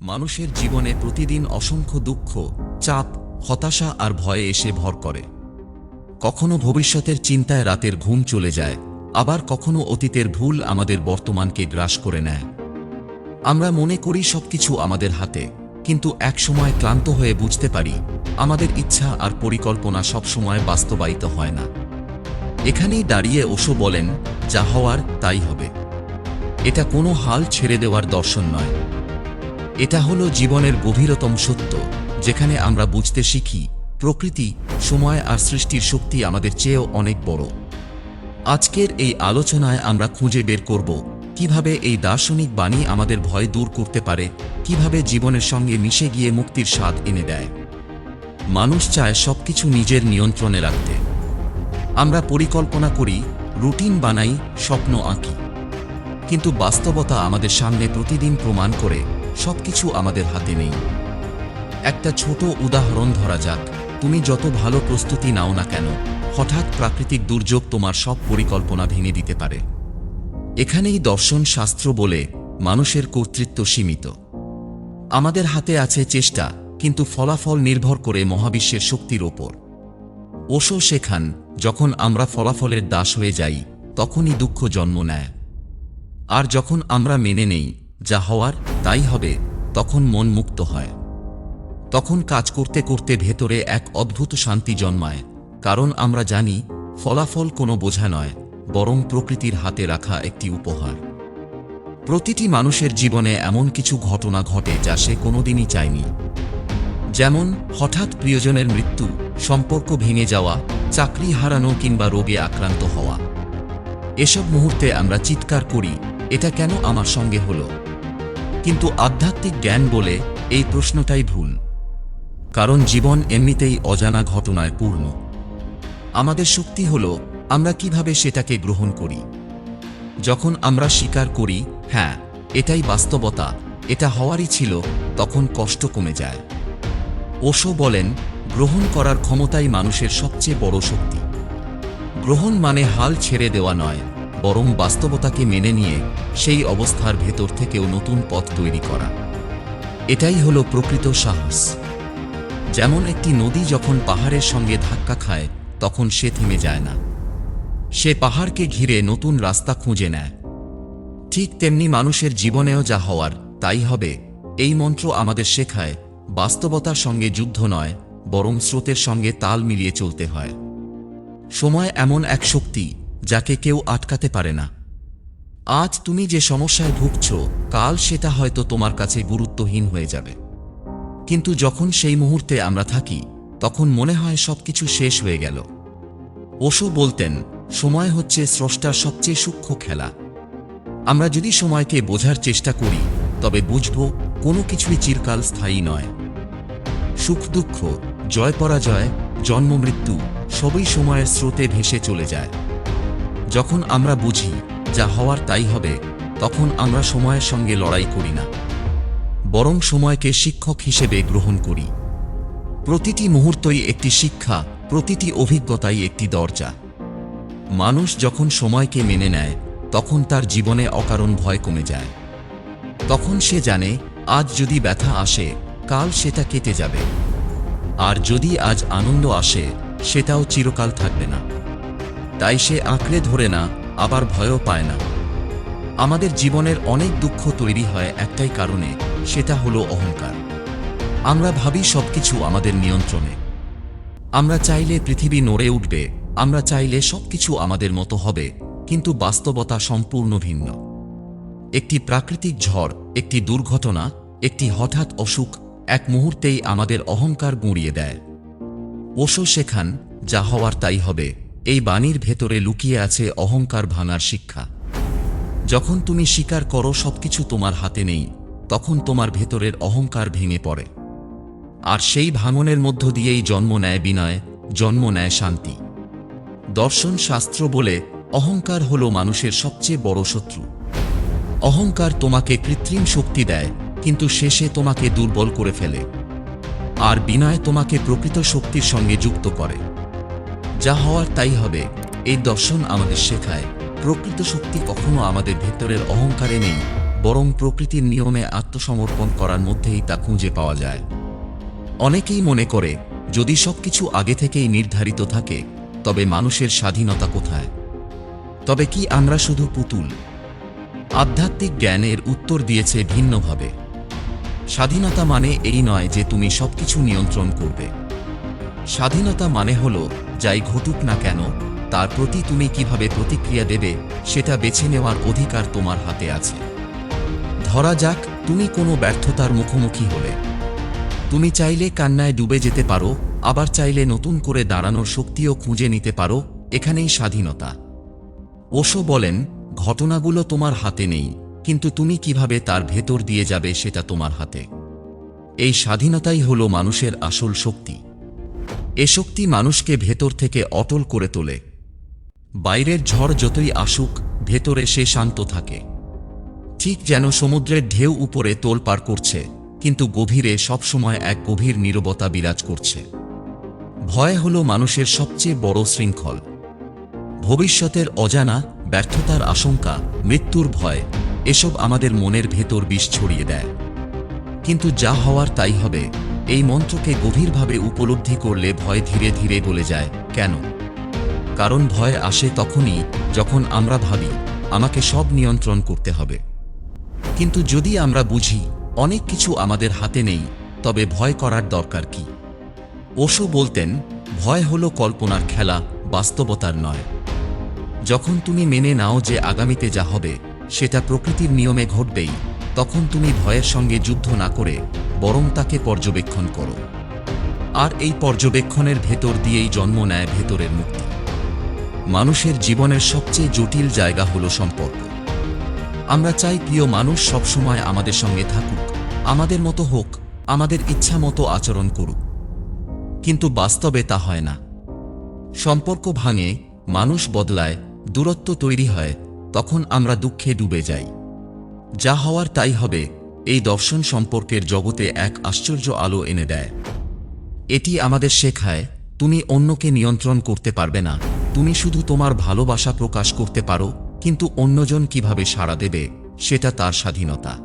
মানুষের জীবনে প্রতিদিন অসংখ্য দুঃখ, চাপ, হতাশা আর ভয়ে এসে ভর করে। কখনো ভবিষ্যতের চিন্তায় রাতের ঘুম চলে যায়, আবার কখনো অতীতের ভুল আমাদের বর্তমানকে গ্রাস করে নেয়। আমরা মনে করি সবকিছু আমাদের হাতে, কিন্তু একসময় ক্লান্ত হয়ে বুঝতে পারি, আমাদের ইচ্ছা আর পরিকল্পনা সবসময় বাস্তবায়িত হয় না। এখানেই দাঁড়িয়ে ওশো বলেন, যা হওয়ার, তাই হবে। এটা কোনো হাল ছেড়ে দেওয়ার দর্শন নয়। এটা হলো জীবনের গভীরতম সত্য, যেখানে আমরা বুঝতে শিখি প্রকৃতি, সময় আর সৃষ্টির শক্তি আমাদের চেয়েও অনেক বড়। আজকের এই আলোচনায় আমরা খুঁজে বের করব কীভাবে এই দার্শনিক বাণী আমাদের ভয় দূর করতে পারে, কীভাবে জীবনের সঙ্গে মিশে গিয়ে মুক্তির স্বাদ এনে দেয়। মানুষ চায় সবকিছু নিজের নিয়ন্ত্রণে রাখতে। আমরা পরিকল্পনা করি, রুটিন বানাই, স্বপ্ন আঁকি। কিন্তু বাস্তবতা আমাদের সামনে প্রতিদিন প্রমাণ করে সবকিছু আমাদের হাতে নেই। একটা ছোট উদাহরণ ধরা যাক। তুমি যত ভালো প্রস্তুতি নাও না কেন, হঠাৎ প্রাকৃতিক দুর্যোগ তোমার সব পরিকল্পনা ভেঙে দিতে পারে। এখানেই দর্শন শাস্ত্র বলে মানুষের কর্তৃত্ব সীমিত। আমাদের হাতে আছে চেষ্টা, কিন্তু ফলাফল নির্ভর করে মহাবিশ্বের শক্তির ওপর। ওশো শেখান, যখন আমরা ফলাফলের দাস হয়ে যাই, তখনই দুঃখ জন্ম নেয়। আর যখন আমরা মেনে নেই যা হওয়ার তাই হবে, তখন মন মুক্ত হয়। তখন কাজ করতে করতে ভেতরে এক অদ্ভুত শান্তি জন্মায়, কারণ আমরা জানি ফলাফল কোনো বোঝা নয়, বরং প্রকৃতির হাতে রাখা একটি উপহার। প্রতিটি মানুষের জীবনে এমন কিছু ঘটনা ঘটে যা সে কোনোদিনই চায়নি। যেমন, হঠাৎ প্রিয়জনের মৃত্যু, সম্পর্ক ভেঙে যাওয়া, চাকরি হারানো কিংবা রোগে আক্রান্ত হওয়া। এসব মুহূর্তে আমরা চিৎকার করি এটা কেন আমার সঙ্গে হলো? কিন্তু আধ্যাত্মিক জ্ঞান বলে এই প্রশ্নটাই ভুল। কারণ জীবন এমনিতেই অজানা ঘটনায় পূর্ণ। আমাদের শক্তি হল, আমরা কীভাবে সেটাকে গ্রহণ করি। যখন আমরা স্বীকার করি হ্যাঁ এটাই বাস্তবতা, এটা হওয়ারই ছিল, তখন কষ্ট কমে যায়। ওশো বলেন, গ্রহণ করার ক্ষমতাই মানুষের সবচেয়ে বড় শক্তি। গ্রহণ মানে হাল ছেড়ে দেওয়া নয় বরং বাস্তবতাকে মেনে নিয়ে সেই অবস্থার ভেতর থেকেও নতুন পথ তৈরি করা। এটাই হলো প্রকৃত সাহস। যেমন একটি নদী যখন পাহাড়ের সঙ্গে ধাক্কা খায়, তখন সে থেমে যায় না। সে পাহাড়কে ঘিরে নতুন রাস্তা খুঁজে নেয়। ঠিক তেমনি মানুষের জীবনেও যা হওয়ার, তাই হবে। এই মন্ত্র আমাদের শেখায়, বাস্তবতার সঙ্গে যুদ্ধ নয়, বরং স্রোতের সঙ্গে তাল মিলিয়ে চলতে হয়। সময় এমন এক শক্তি যাকে কেউ আটকাতে পারে না। আজ তুমি যে সমস্যায় ভুগছ, কাল সেটা হয়তো তোমার কাছে গুরুত্বহীন হয়ে যাবে। কিন্তু যখন সেই মুহূর্তে আমরা থাকি, তখন মনে হয় সবকিছু শেষ হয়ে গেল। ওশো বলতেন, সময় হচ্ছে স্রষ্টার সবচেয়ে সূক্ষ্ম খেলা। আমরা যদি সময়কে বোঝার চেষ্টা করি, তবে বুঝব কোনো কিছুই চিরকাল স্থায়ী নয়। সুখ দুঃখ, জয় পরাজয়, জন্ম মৃত্যু, সবই সময়ের স্রোতে ভেসে চলে যায়। যখন আমরা বুঝি যা হওয়ার তাই হবে, তখন আমরা সময়ের সঙ্গে লড়াই করি না। বরং সময়কে শিক্ষক হিসেবে গ্রহণ করি। প্রতিটি মুহূর্তই একটি শিক্ষা, প্রতিটি অভিজ্ঞতাই একটি দরজা। মানুষ যখন সময়কে মেনে নেয়, তখন তার জীবনে অকারণ ভয় কমে যায়। তখন সে জানে, আজ যদি ব্যথা আসে, কাল সেটা কেটে যাবে। আর যদি আজ আনন্দ আসে, সেটাও চিরকাল থাকবে না। তাই সে আঁকড়ে ধরে না, আবার ভয়ও পায় না। আমাদের জীবনের অনেক দুঃখ তৈরি হয় একটাই কারণে, সেটা হলো অহংকার। আমরা ভাবি সবকিছু আমাদের নিয়ন্ত্রণে। আমরা চাইলে পৃথিবী নড়ে উঠবে, আমরা চাইলে সবকিছু আমাদের মতো হবে, কিন্তু বাস্তবতা সম্পূর্ণ ভিন্ন। একটি প্রাকৃতিক ঝড়, একটি দুর্ঘটনা, একটি হঠাৎ অসুখ, এক মুহূর্তেই আমাদের অহংকার গুঁড়িয়ে দেয়। ওশো শেখান যা হওয়ার তাই হবে। এই বাণীর ভেতরে লুকিয়ে আছে অহংকার ভাঙার শিক্ষা। যখন তুমি স্বীকার করো সবকিছু তোমার হাতে নেই, তখন তোমার ভেতরের অহংকার ভেঙে পড়ে। আর সেই ভাঙনের মধ্য দিয়েই জন্ম নেয় বিনয়, জন্ম নেয় শান্তি। দর্শন শাস্ত্র বলে, অহংকার হল মানুষের সবচেয়ে বড় শত্রু। অহংকার তোমাকে কৃত্রিম শক্তি দেয়, কিন্তু শেষে তোমাকে দুর্বল করে ফেলে। আর বিনয় তোমাকে প্রকৃত শক্তির সঙ্গে যুক্ত করে। যা হওয়ার তাই হবে। এই দর্শন আমাদের শেখায়। প্রকৃত শক্তি কখনো আমাদের ভেতরের অহংকারে নেই, বরং প্রকৃতির নিয়মে আত্মসমর্পণ করার মধ্যেই তা খুঁজে পাওয়া যায়। অনেকেই মনে করে, যদি সবকিছু আগে থেকেই নির্ধারিত থাকে, তবে মানুষের স্বাধীনতা কোথায়? তবে কি আমরা শুধু পুতুল? আধ্যাত্মিক জ্ঞানের উত্তর দিয়েছে ভিন্নভাবে। স্বাধীনতা মানে এই নয় যে তুমি সবকিছু নিয়ন্ত্রণ করবে। স্বাধীনতা মানে হল যাই ঘটুক না কেন, তার প্রতি তুমি কীভাবে প্রতিক্রিয়া দেবে, সেটা বেছে নেওয়ার অধিকার তোমার হাতে আছে। ধরা যাক, তুমি কোনো ব্যর্থতার মুখোমুখি হলে। তুমি চাইলে কান্নায় ডুবে যেতে পারো, আবার চাইলে নতুন করে দাঁড়ানোর শক্তিও খুঁজে নিতে পারো, এখানেই স্বাধীনতা। ওশো বলেন, ঘটনাগুলো তোমার হাতে নেই, কিন্তু তুমি কীভাবে তার ভেতর দিয়ে যাবে সেটা তোমার হাতে। এই স্বাধীনতাই হল মানুষের আসল শক্তি। এ শক্তি মানুষকে ভেতর থেকে অটল করে তোলে। বাইরের ঝড় যতই আসুক, ভেতরে সে শান্ত থাকে। ঠিক যেন সমুদ্রের ঢেউ উপরে তোলপাড় করছে, কিন্তু গভীরে সবসময় এক গভীর নীরবতা বিরাজ করছে। ভয় হল মানুষের সবচেয়ে বড় শৃঙ্খল। ভবিষ্যতের অজানা, ব্যর্থতার আশঙ্কা, মৃত্যুর ভয়, এসব আমাদের মনের ভেতর বিষ ছড়িয়ে দেয়। কিন্তু যা হওয়ার তাই হবে এই মন্ত্রকে গভীরভাবে উপলব্ধি করলে ভয় ধীরে ধীরে বলে যায়। কেন? কারণ ভয় আসে তখনই যখন আমরা ভাবি, আমাকে সব নিয়ন্ত্রণ করতে হবে। কিন্তু যদি আমরা বুঝি, অনেক কিছু আমাদের হাতে নেই, তবে ভয় করার দরকার কি? ওশো বলতেন, ভয় হলো কল্পনার খেলা, বাস্তবতার নয়। যখন তুমি মেনে নাও যে আগামীতে যা হবে, সেটা প্রকৃতির নিয়মে ঘটবেই। তখন তুমি ভয়ের সঙ্গে যুদ্ধ না করে বরং তাকে পর্যবেক্ষণ করো। আর এই পর্যবেক্ষণের ভেতর দিয়েই জন্ম নেয় ভেতরের মুক্তি। মানুষের জীবনের সবচেয়ে জটিল জায়গা হলো সম্পর্ক। আমরা চাই প্রিয় মানুষ সবসময় আমাদের সঙ্গে থাকুক, আমাদের মতো হোক, আমাদের ইচ্ছা মতো আচরণ করুক। কিন্তু বাস্তবে তা হয় না। সম্পর্ক ভাঙে, মানুষ বদলায়, দূরত্ব তৈরি হয়, তখন আমরা দুঃখে ডুবে যাই। যা হওয়ার তাই হবে, এই দর্শন সম্পর্কের জগতে এক আশ্চর্য আলো এনে দেয়। এটি আমাদের শেখায়, তুমি অন্যকে নিয়ন্ত্রণ করতে পারবে না। তুমি শুধু তোমার ভালোবাসা প্রকাশ করতে পারো, কিন্তু অন্যজন কীভাবে সাড়া দেবে, সেটা তার স্বাধীনতা।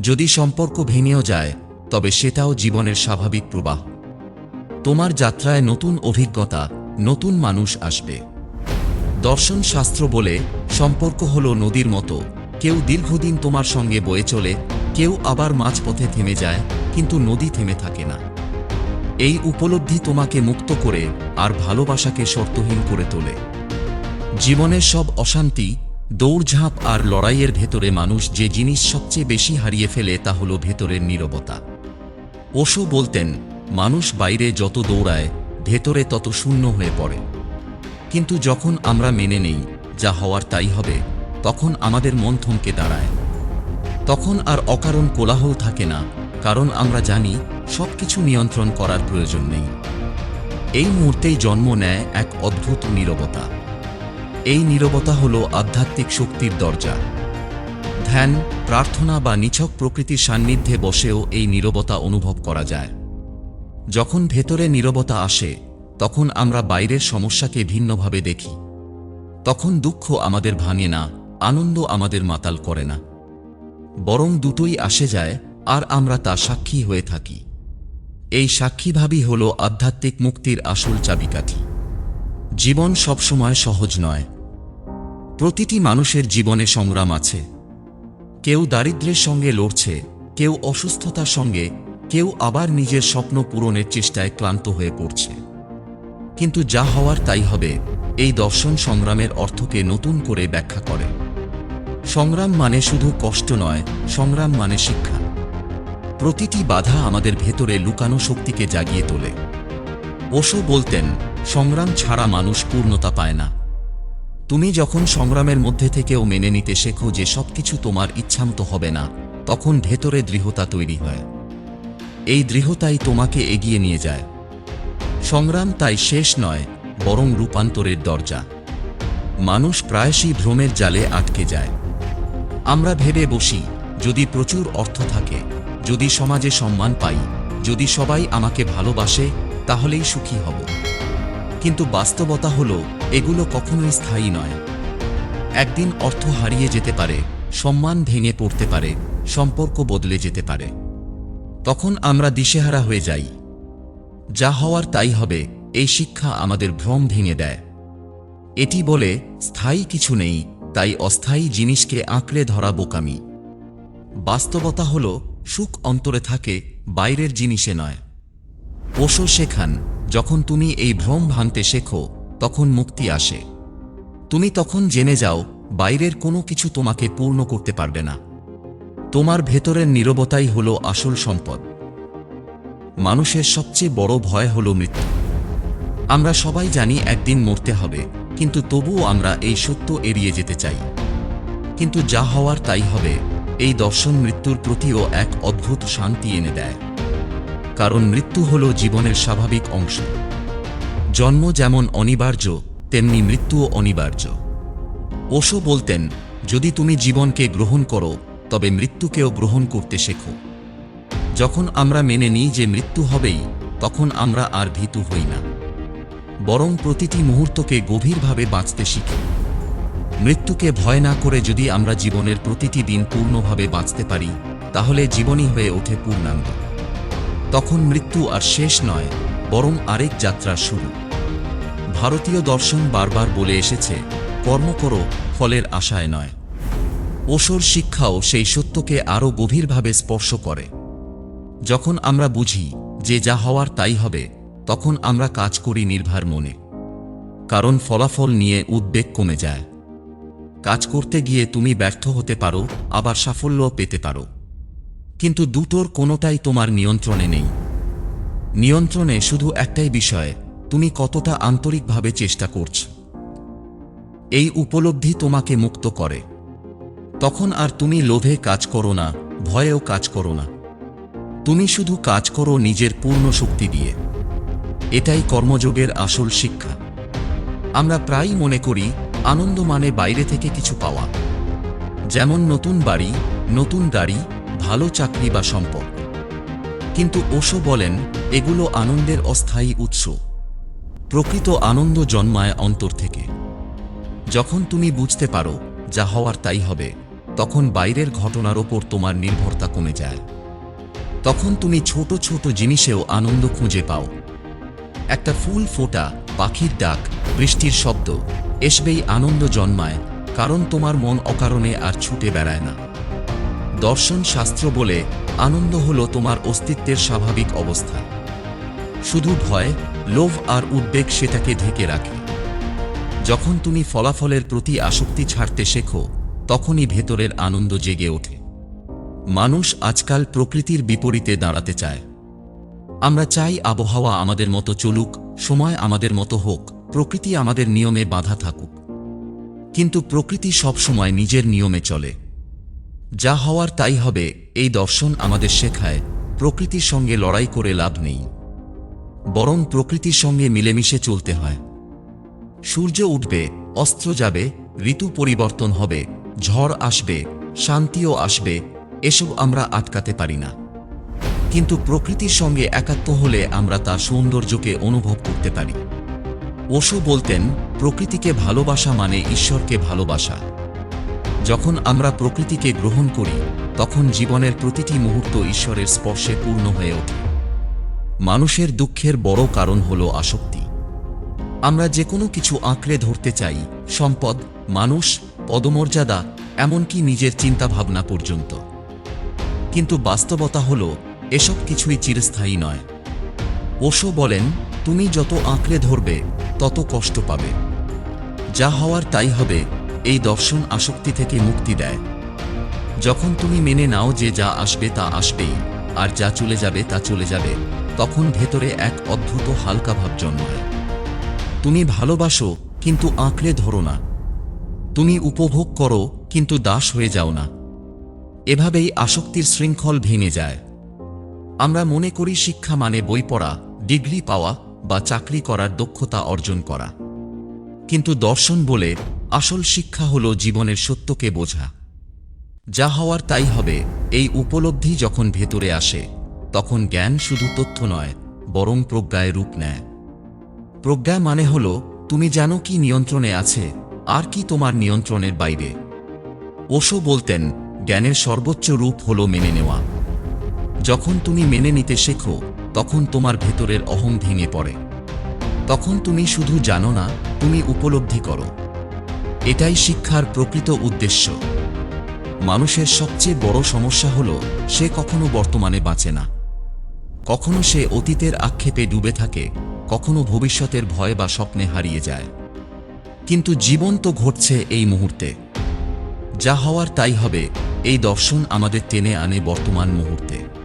যদি সম্পর্ক ভেঙেও যায়, তবে সেটাও জীবনের স্বাভাবিক প্রবাহ। তোমার যাত্রায় নতুন অভিজ্ঞতা, নতুন মানুষ আসবে। দর্শন শাস্ত্র বলে, সম্পর্ক হলো নদীর মতো কেউ দীর্ঘদিন তোমার সঙ্গে বয়ে চলে, কেউ আবার মাঝপথে থেমে যায়, কিন্তু নদী থেমে থাকে না। এই উপলব্ধি তোমাকে মুক্ত করে আর ভালোবাসাকে শর্তহীন করে তোলে। জীবনের সব অশান্তি, দৌড়ঝাঁপ আর লড়াইয়ের ভেতরে মানুষ যে জিনিস সবচেয়ে বেশি হারিয়ে ফেলে তা হল ভেতরের নীরবতা। ওশো বলতেন, মানুষ বাইরে যত দৌড়ায়, ভেতরে তত শূন্য হয়ে পড়ে। কিন্তু যখন আমরা মেনে নেই, যা হওয়ার তাই হবে তখন আমাদের মন থমকে দাঁড়ায়। তখন আর অকারণ কোলাহল থাকে না, কারণ আমরা জানি সবকিছু নিয়ন্ত্রণ করার প্রয়োজন নেই। এই মুহূর্তেই জন্ম নেয় এক অদ্ভুত নীরবতা। এই নীরবতা হল আধ্যাত্মিক শক্তির দরজা। ধ্যান, প্রার্থনা বা নিছক প্রকৃতির সান্নিধ্যে বসেও এই নীরবতা অনুভব করা যায়। যখন ভেতরে নীরবতা আসে, তখন আমরা বাইরের সমস্যাকে ভিন্নভাবে দেখি। তখন দুঃখ আমাদের ভাঙে না আনন্দ আমাদের মাতাল করে না। বরং দুটোই আসে যায় আর আমরা তা সাক্ষী হয়ে থাকি। এই সাক্ষীভাবই হল আধ্যাত্মিক মুক্তির আসল চাবিকাঠি। জীবন সবসময় সহজ নয়। প্রতিটি মানুষের জীবনে সংগ্রাম আছে। কেউ দারিদ্র্যের সঙ্গে লড়ছে, কেউ অসুস্থতার সঙ্গে, কেউ আবার নিজের স্বপ্ন পূরণের চেষ্টায় ক্লান্ত হয়ে পড়ছে। কিন্তু যা হওয়ার তাই হবে। এই দর্শন সংগ্রামের অর্থকে নতুন করে ব্যাখ্যা করে। সংগ্রাম মানে শুধু কষ্ট নয়, সংগ্রাম মানে শিক্ষা। প্রতিটি বাধা আমাদের ভেতরে লুকানো শক্তিকে জাগিয়ে তোলে। ওশো বলতেন, সংগ্রাম ছাড়া মানুষ পূর্ণতা পায় না। তুমি যখন সংগ্রামের মধ্যে থেকেও মেনে নিতে শেখো যে সবকিছু তোমার ইচ্ছামতো হবে না, তখন ভেতরে দৃঢ়তা তৈরি হয়। এই দৃঢ়তাই তোমাকে এগিয়ে নিয়ে যায়। সংগ্রাম তাই শেষ নয় বরং রূপান্তরের দরজা। মানুষ প্রায়শই ভ্রমের জালে আটকে যায়। আমরা ভেবে বসি, যদি প্রচুর অর্থ থাকে, যদি সমাজে সম্মান পাই, যদি সবাই আমাকে ভালোবাসে, তাহলেই সুখী হব। কিন্তু বাস্তবতা হল, এগুলো কখনোই স্থায়ী নয়। একদিন অর্থ হারিয়ে যেতে পারে, সম্মান ভেঙে পড়তে পারে, সম্পর্ক বদলে যেতে পারে। তখন আমরা দিশেহারা হয়ে যাই। যা হওয়ার তাই হবে এই শিক্ষা আমাদের ভ্রম ভেঙে দেয়। এটি বলে, স্থায়ী কিছু নেই, তাই অস্থায়ী জিনিসকে আঁকড়ে ধরা বোকামি। বাস্তবতা হল, সুখ অন্তরে থাকে, বাইরের জিনিসে নয়। ওশো শেখান, যখন তুমি এই ভ্রম ভাঙতে শেখো, তখন মুক্তি আসে। তুমি তখন জেনে যাও, বাইরের কোনো কিছু তোমাকে পূর্ণ করতে পারবে না। তোমার ভেতরের নীরবতাই হল আসল সম্পদ। মানুষের সবচেয়ে বড় ভয় হল মৃত্যু। আমরা সবাই জানি একদিন মরতে হবে, কিন্তু তবুও আমরা এই সত্য এড়িয়ে যেতে চাই। কিন্তু যা হওয়ার তাই হবে, এই দর্শন মৃত্যুর প্রতিও এক অদ্ভুত শান্তি এনে দেয়। কারণ মৃত্যু হল জীবনের স্বাভাবিক অংশ। জন্ম যেমন অনিবার্য, তেমনি মৃত্যুও অনিবার্য। ওশো বলতেন, যদি তুমি জীবনকে গ্রহণ করো, তবে মৃত্যুকেও গ্রহণ করতে শেখো। যখন আমরা মেনে নিই যে মৃত্যু হবেই, তখন আমরা আর ভীতু হই না। বরং প্রতিটি মুহূর্তকে গভীরভাবে বাঁচতে শিখি। মৃত্যুকে ভয় না করে যদি আমরা জীবনের প্রতিটি দিন পূর্ণভাবে বাঁচতে পারি, তাহলে জীবনই হয়ে ওঠে পূর্ণাঙ্গ। তখন মৃত্যু আর শেষ নয়, বরং আরেক যাত্রার শুরু। ভারতীয় দর্শন বারবার বলে এসেছে, কর্ম করো, ফলের আশায় নয়। ওসর শিক্ষাও সেই সত্যকে আরও গভীরভাবে স্পর্শ করে। যখন আমরা বুঝি যে যা হওয়ার তাই হবে তখন আমরা কাজ করি নির্ভার মনে। কারণ ফলাফল নিয়ে উদ্বেগ কমে যায়। কাজ করতে গিয়ে তুমি ব্যর্থ হতে পারো, আবার সাফল্য পেতে পারো। কিন্তু দুটোর কোনোটাই তোমার নিয়ন্ত্রণে নেই। নিয়ন্ত্রণে শুধু একটাই বিষয়, তুমি কতটা আন্তরিকভাবে চেষ্টা করছ। এই উপলব্ধি তোমাকে মুক্ত করে। তখন আর তুমি লোভে কাজ করো না, ভয়েও কাজ করো না। তুমি শুধু কাজ করো নিজের পূর্ণ শক্তি দিয়ে। এটাই কর্মযোগের আসল শিক্ষা। আমরা প্রায়ই মনে করি, আনন্দ মানে বাইরে থেকে কিছু পাওয়া। যেমন নতুন বাড়ি, নতুন গাড়ি, ভালো চাকরি বা সম্পদ কিন্তু ওশো বলেন, এগুলো আনন্দের অস্থায়ী উৎস। প্রকৃত আনন্দ জন্মায় অন্তর থেকে। যখন তুমি বুঝতে পারো, যা হওয়ার তাই হবে, তখন বাইরের ঘটনার ওপর তোমার নির্ভরতা কমে যায়। তখন তুমি ছোট ছোট জিনিসেও আনন্দ খুঁজে পাও। একটা ফুল ফোটা, পাখির ডাক, বৃষ্টির শব্দ, এসবেই আনন্দ জন্মায়, কারণ তোমার মন অকারণে আর ছুটে বেড়ায় না। দর্শন শাস্ত্র বলে, আনন্দ হল তোমার অস্তিত্বের স্বাভাবিক অবস্থা। শুধু ভয়, লোভ আর উদ্বেগ সেটাকে ঢেকে রাখে। যখন তুমি ফলাফলের প্রতি আসক্তি ছাড়তে শেখো, তখনই ভেতরের আনন্দ জেগে ওঠে। মানুষ আজকাল প্রকৃতির বিপরীতে দাঁড়াতে চায়। আমরা চাই আবহাওয়া আমাদের মতো চলুক, সময় আমাদের মতো হোক, প্রকৃতি আমাদের নিয়মে বাধা থাকুক। কিন্তু প্রকৃতি সবসময় নিজের নিয়মে চলে। যা হওয়ার তাই হবে, এই দর্শন আমাদের শেখায়, প্রকৃতির সঙ্গে লড়াই করে লাভ নেই। বরং প্রকৃতির সঙ্গে মিলেমিশে চলতে হয়। সূর্য উঠবে, অস্ত্র যাবে, ঋতু পরিবর্তন হবে, ঝড় আসবে, শান্তিও আসবে, এসব আমরা আটকাতে পারি না। কিন্তু প্রকৃতির সঙ্গে একাত্ম হলে আমরা তার সৌন্দর্যকে অনুভব করতে পারি। ওশো বলতেন, প্রকৃতিকে ভালোবাসা মানে ঈশ্বরকে ভালোবাসা। যখন আমরা প্রকৃতিকে গ্রহণ করি, তখন জীবনের প্রতিটি মুহূর্ত ঈশ্বরের স্পর্শে পূর্ণ হয়ে ওঠে। মানুষের দুঃখের বড় কারণ হল আসক্তি। আমরা যে কোনো কিছু আঁকড়ে ধরতে চাই, সম্পদ, মানুষ, পদমর্যাদা, এমনকি নিজের চিন্তাভাবনা পর্যন্ত। কিন্তু বাস্তবতা হল এসব কিছুই চিরস্থায়ী নয়। ওশো বলেন, তুমি যত আঁকড়ে ধরবে, তত কষ্ট পাবে। যা হওয়ার তাই হবে, এই দর্শন আসক্তি থেকে মুক্তি দেয়। যখন তুমি মেনে নাও যে যা আসবে তা আসবেই, আর যা চলে যাবে তা চলে যাবে, তখন ভেতরে এক অদ্ভুত হালকা ভাব জন্মায়। তুমি ভালোবাসো, কিন্তু আঁকড়ে ধরো না। তুমি উপভোগ করো, কিন্তু দাস হয়ে যাও না। এভাবেই আসক্তির শৃঙ্খল ভেঙে যায়। আমরা মনে করি শিক্ষা মানে বই পড়া, ডিগ্রি পাওয়া বা চাকরি করার দক্ষতা অর্জন করা। কিন্তু দর্শন বলে আসল শিক্ষা হল জীবনের সত্যকে বোঝা। যা হওয়ার তাই হবে, এই উপলব্ধি যখন ভেতরে আসে, তখন জ্ঞান শুধু তথ্য নয়, বরং প্রজ্ঞায় রূপ নেয়। প্রজ্ঞা মানে হল, তুমি জানো কি নিয়ন্ত্রণে আছে, আর কি তোমার নিয়ন্ত্রণের বাইরে। ওশো বলতেন, জ্ঞানের সর্বোচ্চ রূপ হল মেনে নেওয়া। যখন তুমি মেনে নিতে শেখো, তখন তোমার ভেতরের অহং ভেঙে পড়ে। তখন তুমি শুধু জানো না, তুমি উপলব্ধি করো। এটাই শিক্ষার প্রকৃত উদ্দেশ্য। মানুষের সবচেয়ে বড় সমস্যা হল, সে কখনো বর্তমানে বাঁচে না। কখনো সে অতীতের আক্ষেপে ডুবে থাকে, কখনো ভবিষ্যতের ভয় বা স্বপ্নে হারিয়ে যায়। কিন্তু জীবন তো ঘটছে এই মুহূর্তে। যা হওয়ার তাই হবে, এই দর্শন আমাদের টেনে আনে বর্তমান মুহূর্তে।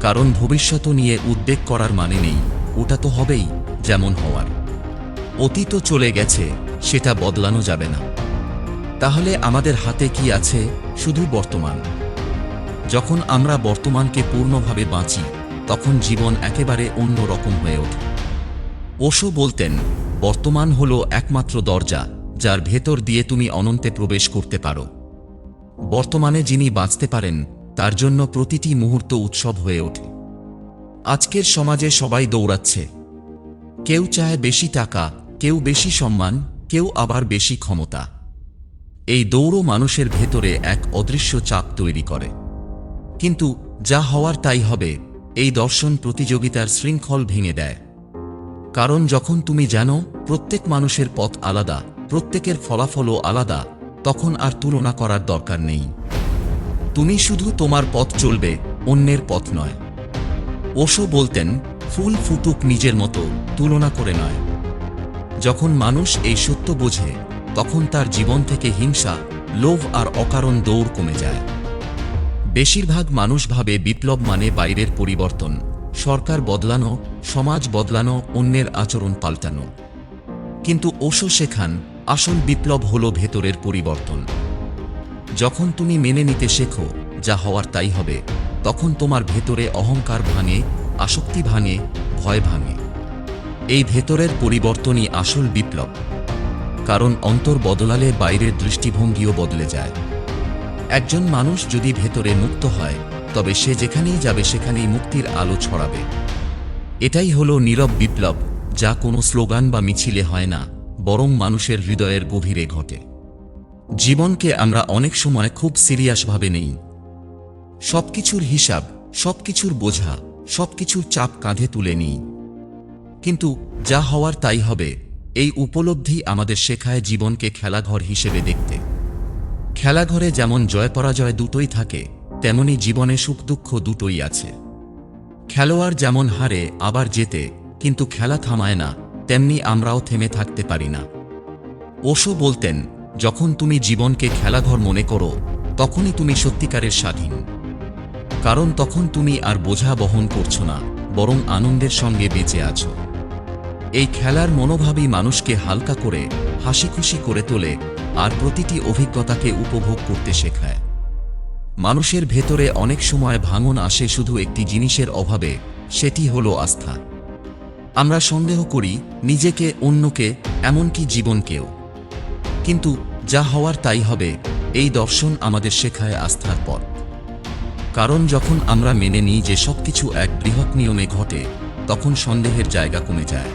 কারণ ভবিষ্যৎ নিয়ে উদ্বেগ করার মানে নেই, ওটা তো হবেই, যেমন হওয়ার। অতীত চলে গেছে, সেটা বদলানো যাবে না। তাহলে আমাদের হাতে কি আছে? শুধু বর্তমান। যখন আমরা বর্তমানকে পূর্ণভাবে বাঁচি, তখন জীবন একেবারে অন্য রকম হয়ে ওঠে। ওশো বলতেন, বর্তমান হল একমাত্র দরজা, যার ভেতর দিয়ে তুমি অনন্তে প্রবেশ করতে পারো। বর্তমানে যিনি বাঁচতে পারেন তার জন্য প্রতিটি মুহূর্ত উৎসব হয়ে ওঠে। আজকের সমাজে সবাই দৌড়াচ্ছে। কেউ চায় বেশি টাকা, কেউ বেশি সম্মান, কেউ আবার বেশি ক্ষমতা। এই দৌড়ও মানুষের ভেতরে এক অদৃশ্য চাপ তৈরি করে। কিন্তু যা হওয়ার তাই হবে, এই দর্শন প্রতিযোগিতার শৃঙ্খল ভেঙে দেয়। কারণ যখন তুমি জানো, প্রত্যেক মানুষের পথ আলাদা, প্রত্যেকের ফলাফলও আলাদা, তখন আর তুলনা করার দরকার নেই। তুমি শুধু তোমার পথ চলবে, অন্যের পথ নয়। ওশো বলতেন, ফুল ফুটুক নিজের মতো, তুলনা করে নয়। যখন মানুষ এই সত্য বোঝে, তখন তার জীবন থেকে হিংসা, লোভ আর অকারণ দৌড় কমে যায়। বেশিরভাগ মানুষ ভাবে বিপ্লব মানে বাইরের পরিবর্তন, সরকার বদলানো, সমাজ বদলানো, অন্যের আচরণ পাল্টানো। কিন্তু ওশো শেখান, আসল বিপ্লব হল ভেতরের পরিবর্তন। যখন তুমি মেনে নিতে শেখো যা হওয়ার তাই হবে, তখন তোমার ভেতরে অহংকার ভাঙে, আসক্তি ভাঙে, ভয় ভাঙে। এই ভেতরের পরিবর্তনই আসল বিপ্লব। কারণ অন্তর বদলালে বাইরের দৃষ্টিভঙ্গিও বদলে যায়। একজন মানুষ যদি ভেতরে মুক্ত হয়, তবে সে যেখানেই যাবে সেখানেই মুক্তির আলো ছড়াবে। এটাই হলো নীরব বিপ্লব, যা কোনো স্লোগান বা মিছিলে হয় না, বরং মানুষের হৃদয়ের গভীরে ঘটে। জীবনকে আমরা অনেক সময় খুব সিরিয়াসভাবে নেই। সবকিছুর হিসাব, সবকিছুর বোঝা, সবকিছুর চাপ কাঁধে তুলে নিই। কিন্তু যা হওয়ার তাই হবে, এই উপলব্ধি আমাদের শেখায় জীবনকে খেলাঘর হিসেবে দেখতে। খেলাঘরে যেমন জয় পরাজয় দুটোই থাকে, তেমনি জীবনে সুখ দুঃখ দুটোই আছে। খেলোয়াড় যেমন হারে, আবার জেতে, কিন্তু খেলা থামায় না, তেমনি আমরাও থেমে থাকতে পারি না। ওশো বলতেন যখন তুমি জীবনকে খেলাঘর মনে করো, তখনই তুমি সত্যিকারের স্বাধীন। কারণ তখন তুমি আর বোঝা বহন করছ না, বরং আনন্দের সঙ্গে বেঁচে আছো। এই খেলার মনোভাবই মানুষকে হালকা করে হাসি খুশি করে তোলে, আর প্রতিটি অভিজ্ঞতাকে উপভোগ করতে শেখায়। মানুষের ভেতরে অনেক সময় ভাঙন আসে শুধু একটি জিনিসের অভাবে, সেটি হলো আস্থা। আমরা সন্দেহ করি, নিজেকে, অন্যকে, এমনকি জীবনকেও। কিন্তু যা হওয়ার তাই হবে, এই দর্শন আমাদের শেখায় আস্থার পথ। কারণ যখন আমরা মেনে নিই যে সব কিছু এক বৃহৎ নিয়মে ঘটে, তখন সন্দেহের জায়গা কমে যায়।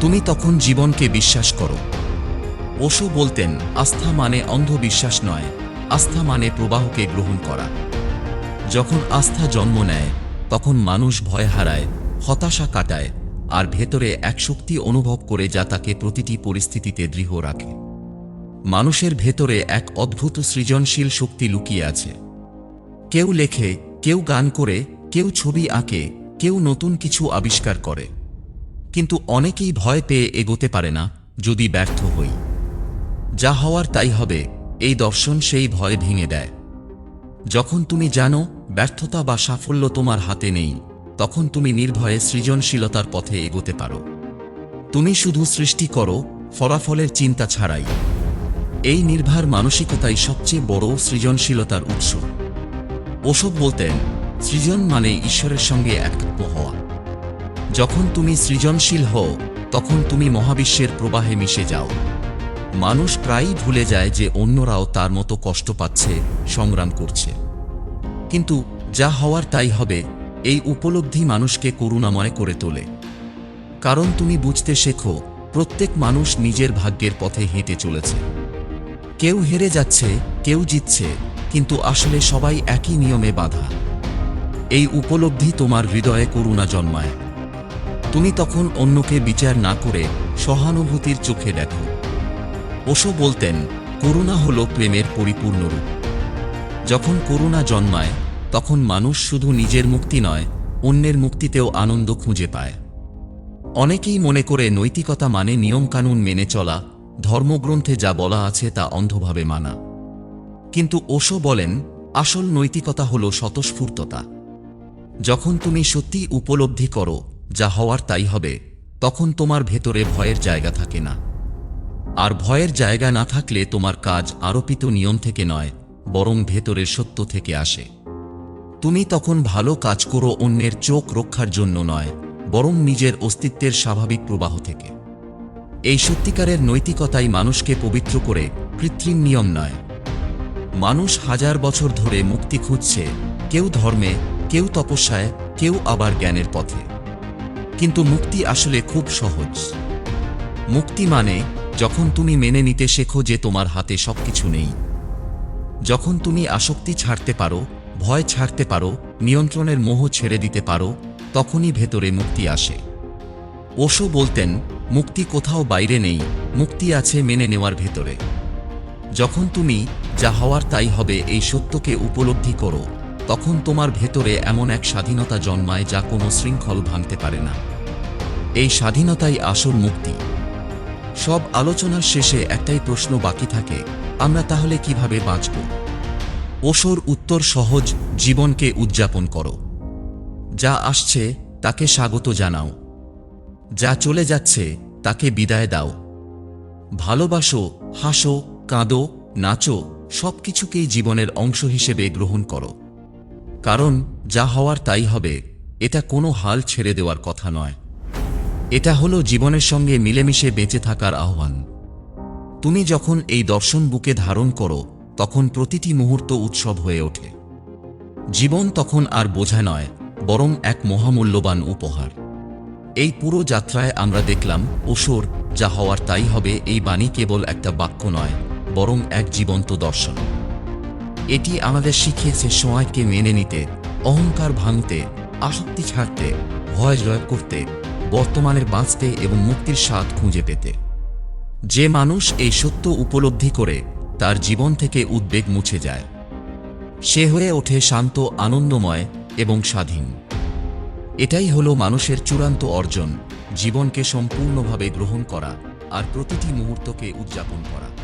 তুমি তখন জীবনকে বিশ্বাস করো। ওশো বলতেন, আস্থা মানে অন্ধবিশ্বাস নয়, আস্থা মানে প্রবাহকে গ্রহণ করা। যখন আস্থা জন্ম নেয়, তখন মানুষ ভয় হারায়, হতাশা কাটায়, আর ভেতরে এক শক্তি অনুভব করে যা তাকে প্রতিটি পরিস্থিতিতে দৃঢ় রাখে। মানুষের ভেতরে এক অদ্ভুত সৃজনশীল শক্তি লুকিয়ে আছে। কেউ লেখে, কেউ গান করে, কেউ ছবি আঁকে, কেউ নতুন কিছু আবিষ্কার করে। কিন্তু অনেকেই ভয় পেয়ে এগোতে পারে না, যদি ব্যর্থ হই। যা হওয়ার তাই হবে, এই দর্শন সেই ভয় ভেঙে দেয়। যখন তুমি জানো, ব্যর্থতা বা সাফল্য তোমার হাতে নেই, তখন তুমি নির্ভয়ে সৃজনশীলতার পথে এগোতে পারো। তুমি শুধু সৃষ্টি করো, ফলাফলের চিন্তা ছাড়াই। এই নির্ভার মানসিকতাই সবচেয়ে বড় সৃজনশীলতার উৎস। ওসব বলতেন, সৃজন মানে ঈশ্বরের সঙ্গে একাত্ম হওয়া। যখন তুমি সৃজনশীল হও, তখন তুমি মহাবিশ্বের প্রবাহে মিশে যাও। মানুষ প্রায়ই ভুলে যায় যে অন্যরাও তার মতো কষ্ট পাচ্ছে, সংগ্রাম করছে। কিন্তু যা হওয়ার তাই হবে, এই উপলব্ধি মানুষকে করুণাময় করে তোলে। কারণ তুমি বুঝতে শেখো, প্রত্যেক মানুষ নিজের ভাগ্যের পথে হেঁটে চলেছে। কেউ হেরে যাচ্ছে, কেউ জিতছে, কিন্তু আসলে সবাই একই নিয়মে বাঁধা। এই উপলব্ধি তোমার হৃদয়ে করুণা জন্মায়। তুমি তখন অন্যকে বিচার না করে সহানুভূতির চোখে দেখো। ওশো বলতেন, করুণা হল প্রেমের পরিপূর্ণ রূপ। যখন করুণা জন্মায়, তখন মানুষ শুধু নিজের মুক্তি নয়, অন্যের মুক্তিতেও আনন্দ খুঁজে পায়। অনেকেই মনে করে নৈতিকতা মানে নিয়মকানুন মেনে চলা ধর্মগ্রন্থে যা বলা আছে তা অন্ধভাবে মানা। কিন্তু ওশো বলেন, আসল নৈতিকতা হল স্বতঃস্ফূর্ততা। যখন তুমি সত্যি উপলব্ধি করো, যা হওয়ার তাই হবে, তখন তোমার ভেতরে ভয়ের জায়গা থাকে না। আর ভয়ের জায়গা না থাকলে তোমার কাজ আরোপিত নিয়ম থেকে নয়, বরং ভেতরের সত্য থেকে আসে। তুমি তখন ভালো কাজ করো অন্যের চোখ রক্ষার জন্য নয়, বরং নিজের অস্তিত্বের স্বাভাবিক প্রবাহ থেকে। এই সত্যিকারের নৈতিকতাই মানুষকে পবিত্র করে কৃত্রিম নিয়ম নয়। মানুষ হাজার বছর ধরে মুক্তি খুঁজছে, কেউ ধর্মে, কেউ তপস্যায়, কেউ আবার জ্ঞানের পথে। কিন্তু মুক্তি আসলে খুব সহজ। মুক্তি মানে যখন তুমি মেনে নিতে শেখো যে তোমার হাতে সবকিছু নেই। যখন তুমি আসক্তি ছাড়তে পারো, ভয় ছাড়তে পারো, নিয়ন্ত্রণের মোহ ছেড়ে দিতে পারো, তখনই ভেতরে মুক্তি আসে। ওশো বলতেন, মুক্তি কোথাও বাইরে নেই, মুক্তি আছে মেনে নেওয়ার ভেতরে। যখন তুমি যা হওয়ার তাই হবে, এই সত্যকে উপলব্ধি করো, তখন তোমার ভেতরে এমন এক স্বাধীনতা জন্মায় যা কোনো শৃঙ্খল ভাঙতে পারে না। এই স্বাধীনতাই আসল মুক্তি। সব আলোচনার শেষে একটাই প্রশ্ন বাকি থাকে, আমরা তাহলে কীভাবে বাঁচব? ওশোর উত্তর সহজ, জীবনকে উদযাপন করো। যা আসছে, তাকে স্বাগত জানাও। যা চলে যাচ্ছে তাকে বিদায় দাও। ভালোবাসো, হাসো, কাঁদো, নাচো, সবকিছুকেই জীবনের অংশ হিসেবে গ্রহণ করো। কারণ যা হওয়ার তাই হবে, এটা কোনো হাল ছেড়ে দেওয়ার কথা নয়। এটা হলো জীবনের সঙ্গে মিলেমিশে বেঁচে থাকার আহ্বান। তুমি যখন এই দর্শন বুকে ধারণ করো, তখন প্রতিটি মুহূর্ত উৎসব হয়ে ওঠে। জীবন তখন আর বোঝা নয়, বরং এক মহামূল্যবান উপহার। এই পুরো যাত্রায় আমরা দেখলাম, ওসর, যা হওয়ার তাই হবে, এই বাণী কেবল একটা বাক্য নয়, বরং এক জীবন্ত দর্শন। এটি আমাদের শিখিয়েছে সময়কে মেনে নিতে, অহংকার ভাঙতে, আসক্তি ছাড়তে, ভয় জয় করতে, বর্তমানের বাঁচতে এবং মুক্তির স্বাদ খুঁজে পেতে। যে মানুষ এই সত্য উপলব্ধি করে, তার জীবন থেকে উদ্বেগ মুছে যায়। সে হয়ে ওঠে শান্ত, আনন্দময় এবং স্বাধীন। এটাই হলো মানুষের চূড়ান্ত অর্জন জীবনকে সম্পূর্ণভাবে গ্রহণ করা আর প্রতিটি মুহূর্তকে উদযাপন করা।